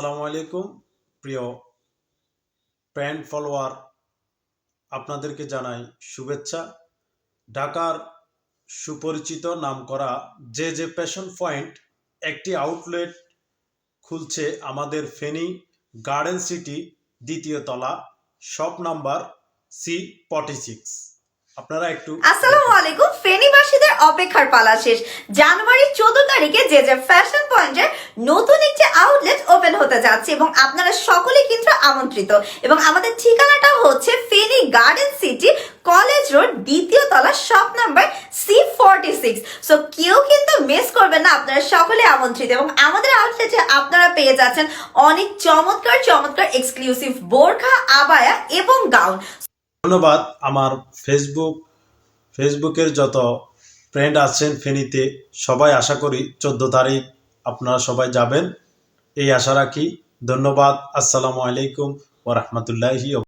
আসসালামু আলাইকুম। প্রিয় প্যান্ট ফলোয়ার, আপনাদেরকে জানাই শুভেচ্ছা। ঢাকার সুপরিচিত নামকরা যে যে প্যাশন পয়েন্ট একটি আউটলেট খুলছে আমাদের ফেনী গার্ডেন সিটি দ্বিতীয় তলা shop number C forty six আপনারা একটু আসসালামু আলাইকুম, ফেনীবাসীদের অপেক্ষার পালা শেষ। জানুয়ারি চোদ্দ তারিখে যে যে ফ্যাশন পয়েন্টের নতুন একটি আউটলেট ওপেন হতে যাচ্ছে এবং আপনারা সকলেই কিন্তু আমন্ত্রিত। এবং আমাদের ঠিকানাটা হচ্ছে Feni garden city college road, দ্বিতীয় তলা, shop number C forty six so কেউ কিন্তু মিস করবেন না, আপনারা সকলে আমন্ত্রিত। এবং আমাদের আউটলেটে আপনারা পেয়ে যাচ্ছেন অনেক চমৎকার চমৎকার এক্সক্লুসিভ বোরখা, আবায়া এবং গাউন। ধন্যবাদ, আমার ফেসবুক ফেসবুকের যত ফ্রেন্ড আছেন ফেনীতে, সবাই আশা করি চোদ্দ তারিখ আপনারা সবাই যাবেন। এই আশা রাখি। ধন্যবাদ। আসসালামু আলাইকুম ও রহমতুল্লাহি